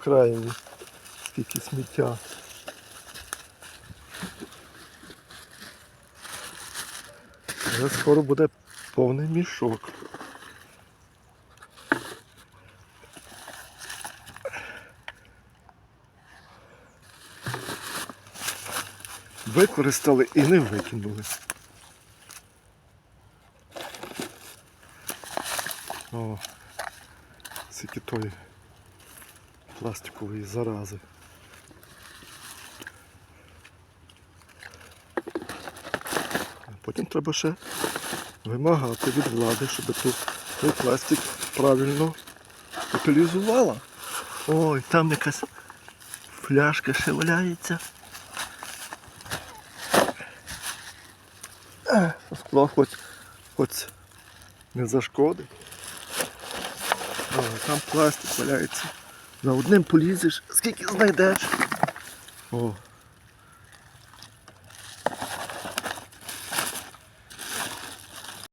окраїні. Скільки сміття. Вже скоро буде повний мішок. Використали і не викинули. О, скільки тої пластикової зарази. Потім треба ще вимагати від влади, щоб той пластик правильно утилізувала. Ой, там якась фляжка ще валяється. Е, Скло хоч, хоч не зашкодить. Там пластик валяється. За одним полізеш, скільки знайдеш. О,